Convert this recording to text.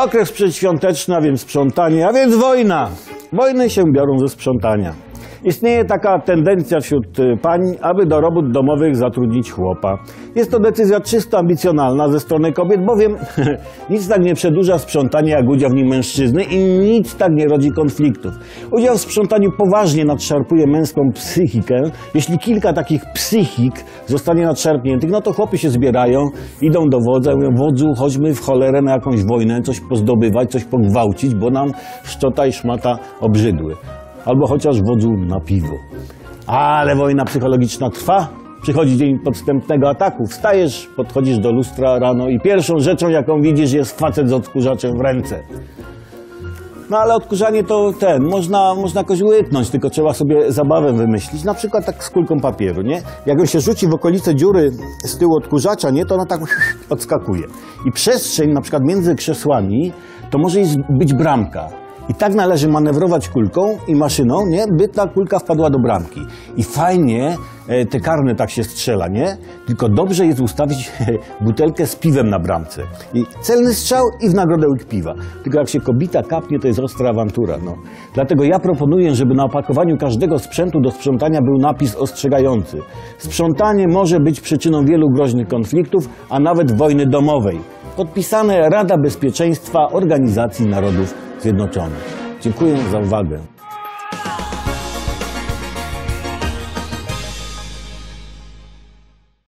Okres przedświąteczny, a więc sprzątanie, a więc wojna. Wojny się biorą ze sprzątania. Istnieje taka tendencja wśród y, pań, aby do robót domowych zatrudnić chłopa. Jest to decyzja czysto ambicjonalna ze strony kobiet, bowiem nic tak nie przedłuża sprzątania jak udział w nim mężczyzny i nic tak nie rodzi konfliktów. Udział w sprzątaniu poważnie nadszarpuje męską psychikę. Jeśli kilka takich psychik zostanie nadszarpniętych, no to chłopy się zbierają, idą do wodza, mówią, wodzu, chodźmy w cholerę na jakąś wojnę, coś pozdobywać, coś pogwałcić, bo nam szczota i szmata obrzydły. Albo chociaż wodzu na piwo. Ale wojna psychologiczna trwa. Przychodzi dzień podstępnego ataku. Wstajesz, podchodzisz do lustra rano i pierwszą rzeczą, jaką widzisz, jest facet z odkurzaczem w ręce. No ale odkurzanie to ten, można, można jakoś łyknąć, tylko trzeba sobie zabawę wymyślić, na przykład tak z kulką papieru, nie? Jak ją się rzuci w okolice dziury z tyłu odkurzacza, nie, to ona tak odskakuje. I przestrzeń na przykład między krzesłami, to może być bramka. I tak należy manewrować kulką i maszyną, nie? By ta kulka wpadła do bramki. I fajnie e, te karne tak się strzela, nie? Tylko dobrze jest ustawić butelkę z piwem na bramce. I celny strzał i w nagrodę łyk piwa. Tylko jak się kobita kapnie, to jest ostra awantura, no. Dlatego ja proponuję, żeby na opakowaniu każdego sprzętu do sprzątania był napis ostrzegający. Sprzątanie może być przyczyną wielu groźnych konfliktów, a nawet wojny domowej. Podpisane Rada Bezpieczeństwa Organizacji Narodów Zjednoczonych. Dziękuję za uwagę.